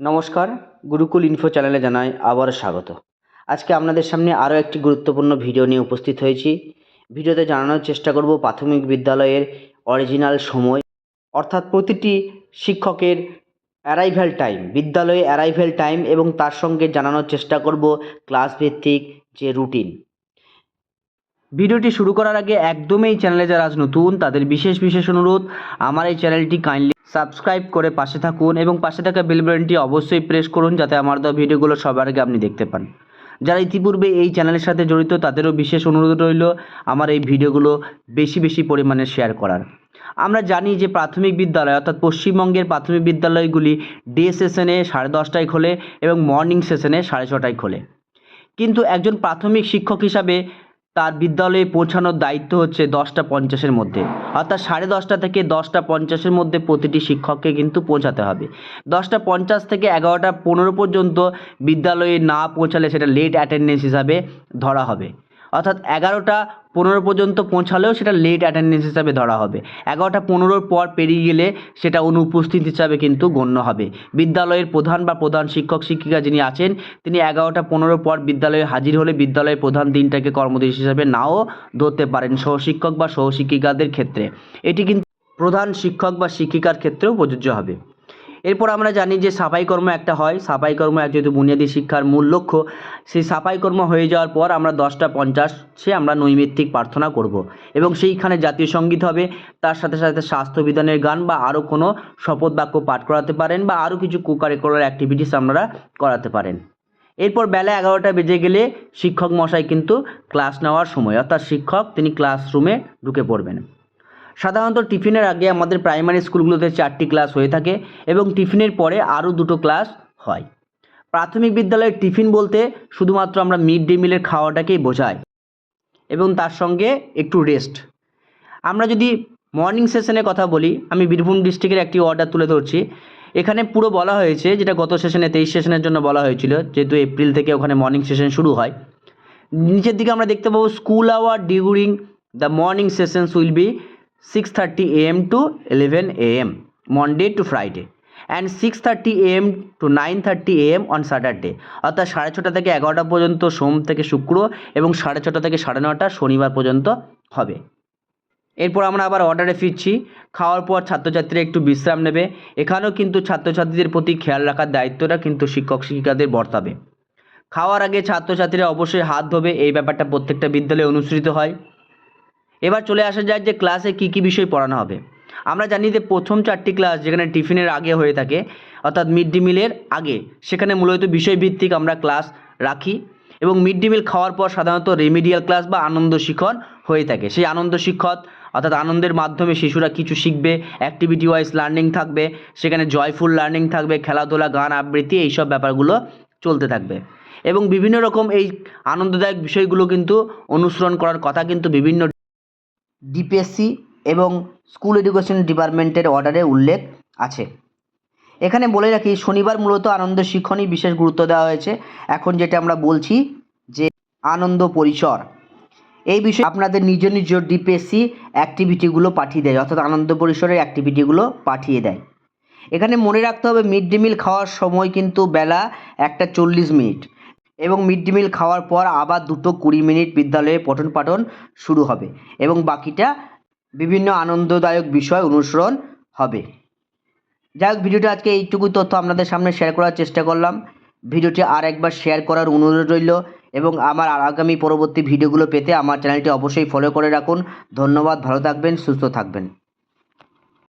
নমস্কার, গুরুকুল ইনফো চ্যানেলে জানাই আবার স্বাগত। আজকে আপনাদের সামনে আরও একটি গুরুত্বপূর্ণ ভিডিও নিয়ে উপস্থিত হয়েছি। ভিডিওতে জানানোর চেষ্টা করব প্রাথমিক বিদ্যালয়ের অরিজিনাল সময়, অর্থাৎ প্রতিটি শিক্ষকের অ্যারাইভ্যাল টাইম, বিদ্যালয়ে অ্যারাইভ্যাল টাইম এবং তার সঙ্গে জানানোর চেষ্টা করব ক্লাস ভিত্তিক যে রুটিন। ভিডিওটি শুরু করার আগে একদমই চ্যানেলে যারা আজ নতুন, তাদের বিশেষ বিশেষ অনুরোধ, আমার এই চ্যানেলটি কাইন্ডলি সাবস্ক্রাইব করে পাশে থাকুন এবং পাশে থাকা বেল বাটনটি অবশ্যই প্রেস করুন যাতে আমার দেওয়া ভিডিওগুলো সবার আগে আপনি দেখতে পান। যারা ইতিপূর্বে এই চ্যানেলের সাথে জড়িত, তাদেরও বিশেষ অনুরোধ রইল আমার এই ভিডিওগুলো বেশি বেশি পরিমাণে শেয়ার করার। আমরা জানি যে প্রাথমিক বিদ্যালয় অর্থাৎ পশ্চিমবঙ্গের প্রাথমিক বিদ্যালয়গুলি ডে সেশনে সাড়ে দশটায় খোলে এবং মর্নিং সেশনে সাড়ে ছটায় খোলে। কিন্তু একজন প্রাথমিক শিক্ষক হিসাবে তার বিদ্যালয়ে পৌঁছানোর দায়িত্ব হচ্ছে দশটা পঞ্চাশের মধ্যে। অর্থাৎ সাড়ে দশটা থেকে দশটা পঞ্চাশের মধ্যে প্রতিটি শিক্ষককে কিন্তু পৌঁছাতে হবে। দশটা পঞ্চাশ থেকে এগারোটা পনেরো পর্যন্ত বিদ্যালয়ে না পৌঁছালে সেটা লেট অ্যাটেন্ডেন্স হিসাবে ধরা হবে। অর্থাৎ এগারোটা পনেরো পর্যন্ত পৌঁছালেও সেটা লেট অ্যাটেন্ডেন্স হিসাবে ধরা হবে। এগারোটা পনেরোর পর পেরিয়ে গেলে সেটা অনুপস্থিত হিসাবে কিন্তু গণ্য হবে। বিদ্যালয়ের প্রধান বা প্রধান শিক্ষক, শিক্ষিকা যিনি আছেন, তিনি এগারোটা পনেরোর পর বিদ্যালয়ে হাজির হলে বিদ্যালয়ের প্রধান দিনটাকে কর্মদিবস হিসাবে নাও ধরতে পারেন সহশিক্ষক বা সহশিক্ষিকাদের ক্ষেত্রে। এটি কিন্তু প্রধান শিক্ষক বা শিক্ষিকার ক্ষেত্রেও প্রযোজ্য হবে। এরপর আমরা জানি যে সাফাই কর্ম একটা হয়। সাফাই কর্ম এক যেহেতু বুনিয়াদী শিক্ষার মূল লক্ষ্য, সেই সাফাই কর্ম হয়ে যাওয়ার পর আমরা দশটা পঞ্চাশে আমরা নৈমিত্তিক প্রার্থনা করব এবং সেইখানে জাতীয় সংগীত হবে। তার সাথে সাথে স্বাস্থ্যবিধানের গান বা আরও কোনো শপথ বাক্য পাঠ করাতে পারেন বা আরও কিছু কো কারিকুলার অ্যাক্টিভিটিস আপনারা করাতে পারেন। এরপর বেলা এগারোটা বেজে গেলে শিক্ষক মশাই কিন্তু ক্লাস নেওয়ার সময়, অর্থাৎ শিক্ষক তিনি ক্লাসরুমে ঢুকে পড়বেন। সাধারণত টিফিনের আগে আমাদের প্রাইমারি স্কুলগুলোতে চারটি ক্লাস হয়ে থাকে এবং টিফিনের পরে আরও দুটো ক্লাস হয়। প্রাথমিক বিদ্যালয়ের টিফিন বলতে শুধুমাত্র আমরা মিড ডে মিলের খাওয়াটাকেই বোঝাই এবং তার সঙ্গে একটু রেস্ট আমরা যদি মর্নিং সেশনের কথা বলি, আমি বীরভূম ডিস্ট্রিক্টের একটি অর্ডার তুলে ধরছি। এখানে পুরো বলা হয়েছে, যেটা গত সেশনে তেইশ সেশনের জন্য বলা হয়েছিল, যেহেতু এপ্রিল থেকে ওখানে মর্নিং সেশন শুরু হয়। নিচের দিকে আমরা দেখতে পাবো school hour during the morning sessions will be six thirty AM to eleven AM Monday to Friday and six thirty AM to nine thirty AM on Saturday অর্থাৎ সাড়ে ছটা থেকে এগারোটা পর্যন্ত সোম থেকে শুক্র এবং সাড়ে ছটা থেকে সাড়ে নটা শনিবার পর্যন্ত হবে। এরপর আমরা আবার অর্ডারে ফিরছি। খাওয়ার পর ছাত্রছাত্রীরা একটু বিশ্রাম নেবে। এখানেও কিন্তু ছাত্রছাত্রীদের প্রতি খেয়াল রাখার দায়িত্বটা কিন্তু শিক্ষক, শিক্ষিকাদের বর্তাবে। খাওয়ার আগে ছাত্রছাত্রীরা অবশ্যই হাত ধোবে। এই ব্যাপারটা প্রত্যেকটা বিদ্যালয়ে অনুসৃত হয়। এবার চলে আসা যায় যে ক্লাসে কী কী বিষয় পড়ানো হবে। আমরা জানি যে প্রথম চারটি ক্লাস যেখানে টিফিনের আগে হয়ে থাকে, অর্থাৎ মিড ডে মিলের আগে, সেখানে মূলত বিষয়ভিত্তিক আমরা ক্লাস রাখি এবং মিড ডে মিল খাওয়ার পর সাধারণত রেমিডিয়াল ক্লাস বা আনন্দ শিক্ষণ হয়ে থাকে। সেই আনন্দ শিক্ষক অর্থাৎ আনন্দের মাধ্যমে শিশুরা কিছু শিখবে অ্যাক্টিভিটি ওয়াইজ লার্নিং থাকবে, সেখানে জয়ফুল লার্নিং থাকবে, খেলাধুলা, গান, আবৃত্তি, এইসব ব্যাপারগুলো চলতে থাকবে। এবং বিভিন্ন রকম এই আনন্দদায়ক বিষয়গুলো কিন্তু অনুসরণ করার কথা কিন্তু বিভিন্ন ডিপিএসসি এবং স্কুল এডুকেশন ডিপার্টমেন্টের অর্ডারে উল্লেখ আছে। এখানে বলে রাখি, শনিবার মূলত আনন্দ শিক্ষণই বিশেষ গুরুত্ব দেওয়া হয়েছে। এখন যেটা আমরা বলছি যে আনন্দ পরিসর। এই বিষয়ে আপনাদের নিজ নিজ ডিপিএসসি অ্যাক্টিভিটিগুলো পাঠিয়ে দেয়, অর্থাৎ আনন্দ পরিসরের অ্যাক্টিভিটিগুলো পাঠিয়ে দেয়। এখানে মনে রাখতে হবে মিড ডে মিল খাওয়ার সময় কিন্তু বেলা একটা চল্লিশ মিনিট। এবং মিড ডে মিল খাওয়ার পর আবার দুটো কুড়ি মিনিট বিদ্যালয়ে পঠন পাঠন শুরু হবে এবং বাকিটা বিভিন্ন আনন্দদায়ক বিষয় অনুসরণ হবে। যাই হোক, ভিডিওটা আজকে এইটুকু তথ্য আপনাদের সামনে শেয়ার করার চেষ্টা করলাম। ভিডিওটি আর একবার শেয়ার করার অনুরোধ রইল এবং আমার আগামী পরবর্তী ভিডিওগুলো পেতে আমার চ্যানেলটি অবশ্যই ফলো করে রাখুন। ধন্যবাদ, ভালো থাকবেন, সুস্থ থাকবেন।